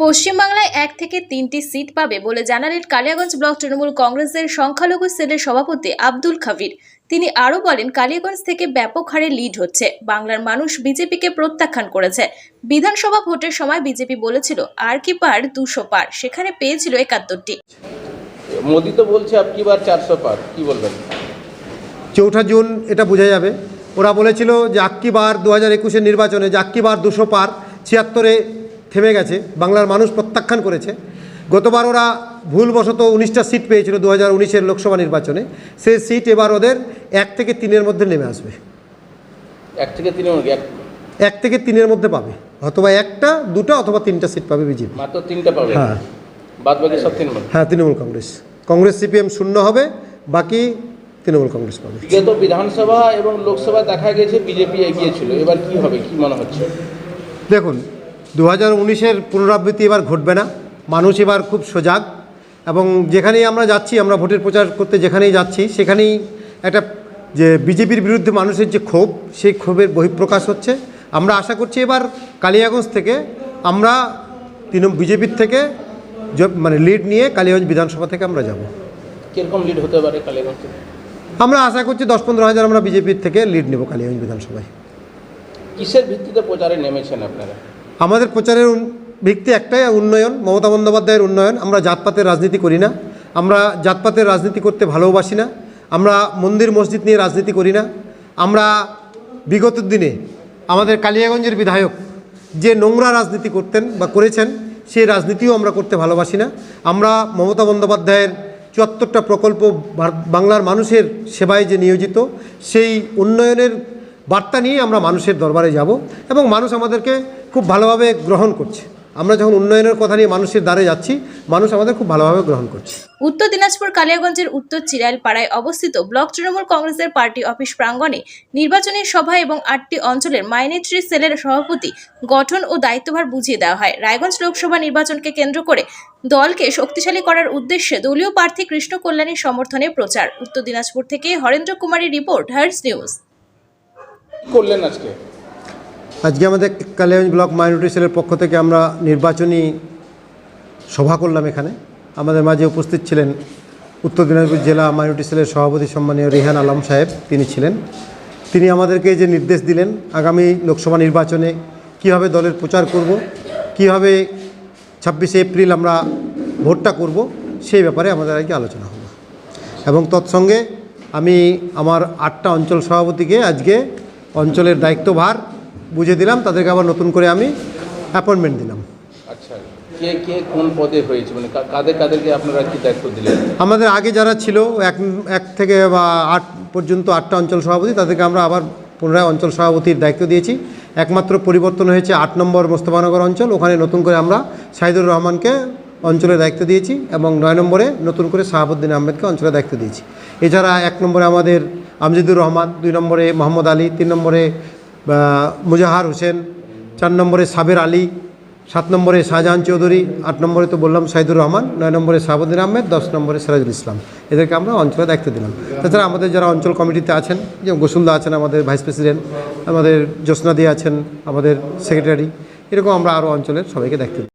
পশ্চিমবাংলায় এক থেকে তিনটি সিট পাবে বলে জানালেন কালিয়াগঞ্জ ব্লক তৃণমূল কংগ্রেসের সংখ্যালঘু সেলের সভাপতি আব্দুল খাবির। তিনি আরও বলেন কালিয়াগঞ্জ থেকে ব্যাপক হারে লিড হচ্ছে। বাংলার মানুষ বিজেপিকে প্রত্যাখ্যান করেছে। বিধানসভা ভোটের সময় বিজেপি বলেছিল আর কি পার দুশো পার। সেখানে পেয়েছিল একাত্তরটি। মোদি তো বলছে আপ কি বার চারশো পার। কি বলবেন? চৌঠা জুন এটা বোঝা যাবে। ওরা বলেছিল যে আক্কিবার দু হাজার একুশের নির্বাচনে যে আক্কিবার দুশো পার। ছিয়াত্তরে থেমে গেছে বাংলার মানুষ প্রত্যাখ্যান করেছে। গতবার ওরা ভুলবশত উনিশটা সিট পেয়েছিল দু হাজার উনিশের লোকসভা নির্বাচনে। সেই সিট এবার ওদের এক থেকে তিনের মধ্যে নেমে আসবে। এক থেকে তিন এক থেকে তিনের মধ্যে পাবে। অথবা একটা দুটা অথবা তিনটা সিট পাবে বিজেপি। মাত্র তিনটা পাবে? হ্যাঁ। বাদ বাকি সব তিন হ্যাঁ তৃণমূল কংগ্রেস। কংগ্রেস সিপিএম শূন্য হবে বাকি তৃণমূল কংগ্রেস পাবে। বিগত বিধানসভা এবং লোকসভা দেখা গেছে বিজেপি এগিয়ে ছিল। এবার কি হবে কি মনে হচ্ছে? দেখুন দু হাজার উনিশের পুনরাবৃত্তি এবার ঘটবে না। মানুষ এবার খুব সজাগ এবং যেখানেই আমরা যাচ্ছি আমরা ভোটের প্রচার করতে যেখানেই যাচ্ছি সেখানেই একটা যে বিজেপির বিরুদ্ধে মানুষের যে ক্ষোভ সেই ক্ষোভের বহিঃপ্রকাশ হচ্ছে। আমরা আশা করছি এবার কালিয়াগঞ্জ থেকে আমরা তৃণ বিজেপির থেকে মানে লিড নিয়ে কালিয়াগঞ্জ বিধানসভা থেকে আমরা যাব। কীরকম লিড হতে পারে কালীগঞ্জ থেকে? আমরা আশা করছি দশ পনেরো হাজার আমরা বিজেপির থেকে লিড নেব কালিয়াগঞ্জ বিধানসভায়। কিসের ভিত্তিতে প্রচারে নেমেছেন আপনারা? আমাদের প্রচারের ভিত্তি একটাই, উন্নয়ন, মমতা বন্দ্যোপাধ্যায়ের উন্নয়ন। আমরা জাতপাতের রাজনীতি করি না। আমরা জাতপাতের রাজনীতি করতে ভালোবাসি না। আমরা মন্দির, মসজিদ নিয়ে রাজনীতি করি না। আমরা বিগত দিনে আমাদের কালিয়াগঞ্জের বিধায়ক যে নোংরা রাজনীতি করতেন বা করেছেন, সেই রাজনীতিও আমরা করতে ভালোবাসি না। আমরা মমতা বন্দ্যোপাধ্যায়ের চুয়াত্তরটা প্রকল্প বাংলার মানুষের সেবায় যে নিয়োজিত, সেই উন্নয়নের বার্তা নিয়ে আমরা মানুষের দরবারে যাব এবং মানুষ আমাদেরকে খুব ভালোভাবে গ্রহণ করছে। আমরা যখন উন্নয়নের কথা নিয়ে মানুষের দ্বারে যাচ্ছি, মানুষ আমাদের খুব ভালোভাবে গ্রহণ করছে। উত্তর দিনাজপুর কালিয়াগঞ্জের উত্তর চিরাইল পাড়ায় অবস্থিত ব্লক তৃণমূল কংগ্রেসের পার্টি অফিস প্রাঙ্গণে নির্বাচনী সভা এবং আটটি অঞ্চলের মাইনেট্রি সেলের সভাপতি গঠন ও দায়িত্বভার বুঝিয়ে দেওয়া হয়। রায়গঞ্জ লোকসভা নির্বাচনকে কেন্দ্র করে দলকে শক্তিশালী করার উদ্দেশ্যে দলীয় প্রার্থী কৃষ্ণ কল্যাণীর সমর্থনে প্রচার। উত্তর দিনাজপুর থেকে হরেন্দ্র কুমারী রিপোর্ট হার্স নিউজ। করলেন আজকে? আজকে আমাদের কালিয়াগঞ্জ ব্লক মাইনরিটি সেলের পক্ষ থেকে আমরা নির্বাচনী সভা করলাম এখানে। আমাদের মাঝে উপস্থিত ছিলেন উত্তর দিনাজপুর জেলা মাইনরিটি সেলের সভাপতি সম্মানীয় রিহান আলম সাহেব, তিনি ছিলেন। তিনি আমাদেরকে যে নির্দেশ দিলেন, আগামী লোকসভা নির্বাচনে কীভাবে দলের প্রচার করব, কীভাবে ছাব্বিশে এপ্রিল আমরা ভোটটা করব, সেই ব্যাপারে আমাদের আজকে আলোচনা হলো এবং তৎসঙ্গে আমি আমার আটটা অঞ্চল সভাপতিকে আজকে অঞ্চলের দায়িত্বভার বুঝে দিলাম তাদেরকে আবার নতুন করে আমি অ্যাপয়েন্টমেন্ট দিলাম। আচ্ছা কে কে কোন পদে হয়েছে? মানে কা- কাদের কাদেরকে আপনারা কি দায়িত্ব দিলেন? আমাদের আগে যারা ছিল এক এক থেকে বা আট পর্যন্ত আটটা অঞ্চল সভাপতি তাদেরকে আমরা আবার পুনরায় অঞ্চল সভাপতির দায়িত্ব দিয়েছি। একমাত্র পরিবর্তন হয়েছে আট নম্বর মোস্তফানগর অঞ্চল ওখানে নতুন করে আমরা সাইদুর রহমানকে অঞ্চলের দায়িত্ব দিয়েছি এবং নয় নম্বরে নতুন করে শাহাবুদ্দিন আহমেদকে অঞ্চলের দায়িত্ব দিয়েছি। এছাড়া এক নম্বরে আমাদের আমজিদুর রহমান, দুই নম্বরে মোহাম্মদ আলী, তিন নম্বরে মুজাহার হোসেন, চার নম্বরে সাবের আলী, সাত নম্বরে শাহজাহান চৌধুরী, আট নম্বরে তো বললাম সাইদুর রহমান, নয় নম্বরে শাহাবুদ্দিন আহমেদ, দশ নম্বরে সিরাজুল ইসলাম। এদেরকে আমরা অঞ্চলে দায়িত্ব দিলাম। তাছাড়া আমাদের যারা অঞ্চল কমিটিতে আছেন যেমন গোসুলদা আছেন আমাদের ভাইস প্রেসিডেন্ট, আমাদের জ্যোৎস্নাদি আছেন আমাদের সেক্রেটারি, এরকম আমরা আরও অঞ্চলের সবাইকে দায়িত্ব